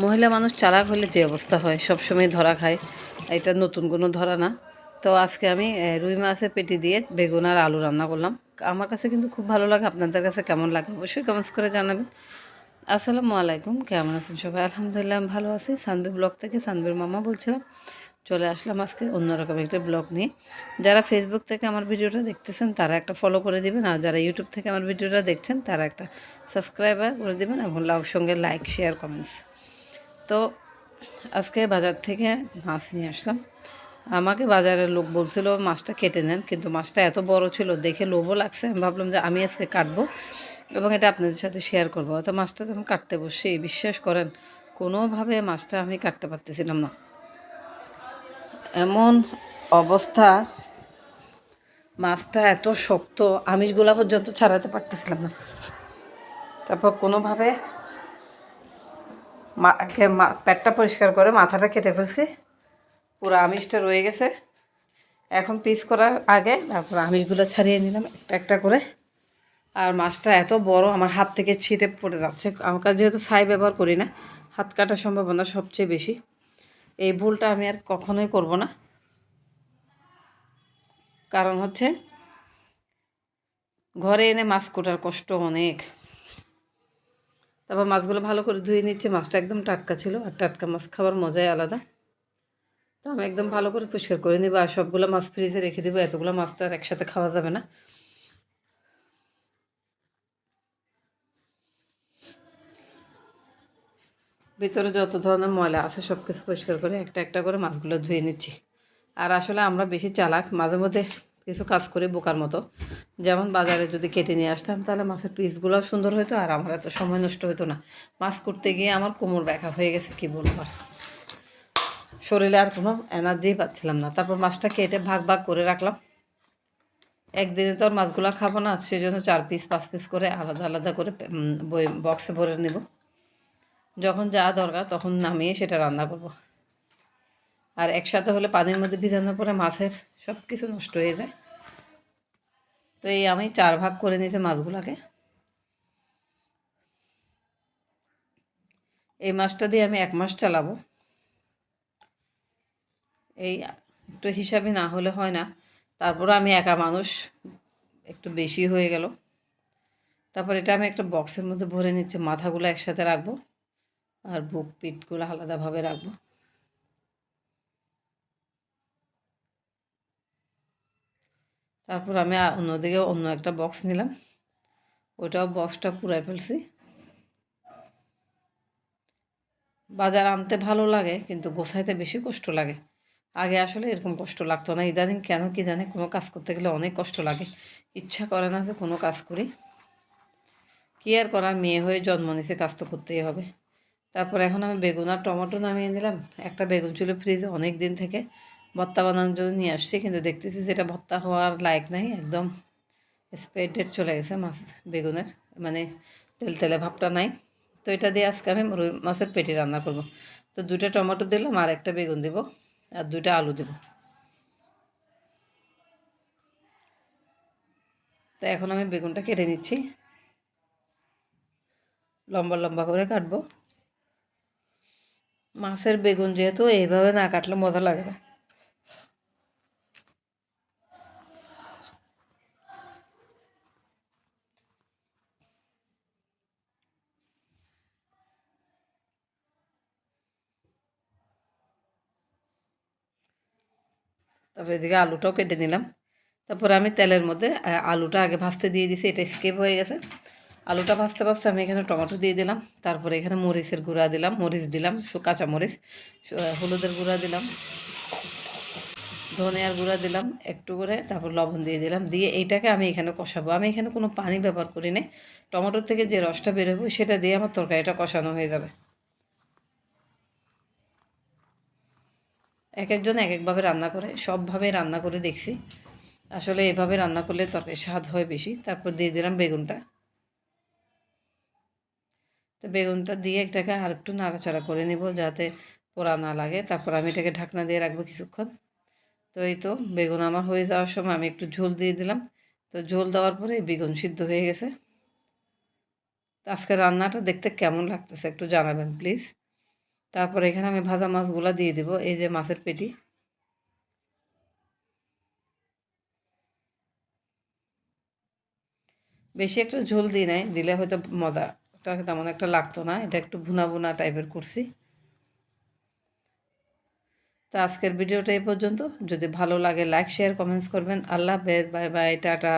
মহিলা মানুষ চালাক হলে যে অবস্থা হয় সবসময় ধরা খায়। এটা নতুন কোনো ধরা না। তো আজকে আমি রুই মাছের পেটি দিয়ে বেগুন আর আলু রান্না করলাম। আমার কাছে কিন্তু খুব ভালো লাগে। আপনাদের কাছে কেমন লাগে অবশ্যই কমেন্টস করে জানাবেন। আসসালামু আলাইকুম। কেমন আছেন সবাই? আলহামদুলিল্লাহ আমি ভালো আছি। সানবির ব্লগ থেকে সানবির মামা বলছিলাম। চলে আসলাম আজকে অন্যরকম একটা ব্লগ নিয়ে। যারা ফেসবুক থেকে আমার ভিডিওটা দেখতেছেন, তারা একটা ফলো করে দিবেন। আর যারা ইউটিউব থেকে আমার ভিডিওটা দেখছেন, তারা একটা সাবস্ক্রাইবার করে দিবেন এবং লাউর সঙ্গে লাইক শেয়ার কমেন্টস তো আজকে বাজার থেকে মাছ নিয়ে আসলাম। আমাকে বাজারের লোক বলছিল, মাছটা কেটে নেন। কিন্তু মাছটা এত বড় ছিল, দেখে লোভও লাগছে। আমি ভাবলাম যে আমি আজকে কাটবো এবং এটা আপনাদের সাথে শেয়ার করব। তো মাছটা যখন কাটতে বসে, বিশ্বাস করেন, কোনোভাবে মাছটা আমি কাটতে পারতেছিলাম না। এমন অবস্থা, মাছটা এত শক্ত, আমিষগুলা পর্যন্ত ছাড়াতে পারতেছিলাম না। তারপর কোনোভাবে মাকে পেটটা পরিষ্কার করে মাথাটা কেটে ফেলছি। পুরো আমিষটা রয়ে গেছে। এখন পিস করার আগে তারপর আমিষগুলো ছাড়িয়ে নিলাম একটা একটা করে। আর মাছটা এত বড়, আমার হাত থেকে ছিটে পড়ে যাচ্ছে। আমার যেহেতু ছাই ব্যবহার করি না, হাত কাটার সম্ভাবনা সবচেয়ে বেশি। এই ভুলটা আমি আর কখনোই করব না। কারণ হচ্ছে, ঘরে এনে মাছ কোটার কষ্ট অনেক। তারপর মাছগুলো ভালো করে ধুয়ে নিচ্ছে। মাছটা একদম টাটকা ছিল আর টাটকা মাছ খাবার মজাই আলাদা। তো আমি একদম ভালো করে পরিষ্কার করে নেব আর সবগুলো মাছ ফ্রিজে রেখে দেবো। এতগুলো মাছ তো আর একসাথে খাওয়া যাবে না। ভিতরে যত ধরনের ময়লা আছে সব কিছু পরিষ্কার করে একটা একটা করে মাছগুলো ধুয়ে নিচ্ছি। আর আসলে আমরা বেশি চালাক, মাঝে মধ্যে কিছু কাজ করি বোকার মতো। যেমন বাজারে যদি কেটে নিয়ে আসতাম, তাহলে মাছের পিসগুলো সুন্দর হতো আর আমার এত সময় নষ্ট হতো না। মাছ করতে গিয়ে আমার কোমর ব্যাখা হয়ে গেছে, কি বলব আর। শরীরে আর কোনো এনার্জি পাচ্ছিলাম না। তারপর মাছটা কেটে ভাগ ভাগ করে রাখলাম। একদিনে তো আর মাছগুলো খাব না সেই জন্য চার পিস পাঁচ পিস করে আলাদা আলাদা করে বক্সে ভরে নেব। যখন যা দরকার তখন নামিয়ে সেটা রান্না করব। আর একসাথে হলে পানির মধ্যে ভিজানোর পরে মাছের সব কিছু নষ্ট হয়ে যায়। তো এই আমি চার ভাগ করে নিয়েছি মাছগুলোকে। এই মাছটা দিয়ে আমি এক মাস চালাবো। এই একটু হিসাবে না হলে হয় না। তারপর আমি একা মানুষ, একটু বেশি হয়ে গেল। তারপর এটা আমি একটা বক্সের মধ্যে ভরে নিচ্ছি। মাথাগুলো একসাথে রাখব। আর বুক পিঠগুলো আলাদাভাবে রাখব। তারপর আমি অন্যদিকে অন্য একটা বক্স নিলাম। ওইটাও বক্সটা পুরাই ফেলছি। বাজার আনতে ভালো লাগে, কিন্তু গোছাইতে বেশি কষ্ট লাগে। আগে আসলে এরকম কষ্ট লাগতো না। ইদানিং কেন কি জানে কোনো কাজ করতে গেলে অনেক কষ্ট লাগে। ইচ্ছা করে না যে কোনো কাজ করি। কি আর করার? মেয়ে হয়ে জন্ম নিছে কাজ তো করতেই হবে। তারপর এখন আমি বেগুন আর টমেটো নামিয়ে নিলাম। একটা বেগুন ছিল ফ্রিজে অনেক দিন থেকে। ভর্তা বানানোর জন্য নিয়ে আসছি, কিন্তু দেখতেছি যেটা ভর্তা হওয়ার লায়ক নাই, একদম স্প্রেড ডেট চলে গেছে মাছ, বেগুনের মানে তেল তেলে ভাবটা নাই। তো এটা দিয়ে আজকে আমি রুই মাছের পেটি রান্না করব। তো দুটো টমেটো দিলাম আর একটা বেগুন দেব, আর দুইটা আলু দেব। তো এখন আমি বেগুনটা কেটে নিচ্ছি। লম্বা লম্বা করে কাটবো। মাছের বেগুন যেহেতু এইভাবে না কাটলে মজা লাগে না। তারপর এদিকে আলুটাও কেটে নিলাম। তারপরে আমি তেলের মধ্যে আলুটা আগে ভাজতে দিয়ে দিছি এটা স্কেপ হয়ে গেছে। আলুটা ভাজতে ভাজতে আমি এখানে টমেটো দিয়ে দিলাম, তারপরে এখানে মরিচের গুঁড়া দিলাম, মরিচ দিলাম কাঁচা মরিচ হলুদের গুঁড়া দিলাম, ধনিয়ার গুঁড়া দিলাম একটু করে, তারপর লবণ দিয়ে দিলাম, দিয়ে এইটাকে আমি এখানে কষাবো। আমি এখানে কোনো পানি ব্যবহার করি না টমেটোর থেকে যে রসটা বেরোবো সেটা দিয়ে আমার তরকারিটা কষানো হয়ে যাবে। এক একজন এক একভাবে রান্না করে, সবভাবে রান্না করে দেখছি। আসলে এভাবে রান্না করলে তরকারি স্বাদ হয় বেশি। তারপর দিয়ে দিলাম বেগুনটা। তো বেগুনটা দিয়ে এটাকে আর একটু নাড়াচাড়া করে নিব যাতে পোড়া না লাগে। তারপর আমি এটাকে ঢাকনা দিয়ে রাখব কিছুক্ষণ। তো এই তো বেগুন আমার হয়ে যাওয়ার সময় আমি একটু ঝোল দিয়ে দিলাম। তো ঝোল দেওয়ার পরে বেগুন সিদ্ধ হয়ে গেছে। তো আজকে রান্নাটা দেখতে কেমন লাগতেছে একটু জানাবেন, প্লিজ। তারপর এখানে আমি ভাজা মাছগুলো দিয়ে দেব, এই যে মাছের পেটি। বেশি একটা ঝোল দিই নাই, দিলে হয়তো মজা। তেমন একটা লাগতো না, এটা একটু ভুনা ভুনা টাইপের করছি। তো আজকের ভিডিওটা এই পর্যন্ত। যদি ভালো লাগে লাইক শেয়ার কমেন্টস করবেন। আল্লাহ হাফেজ, বাই বাই, টাটা।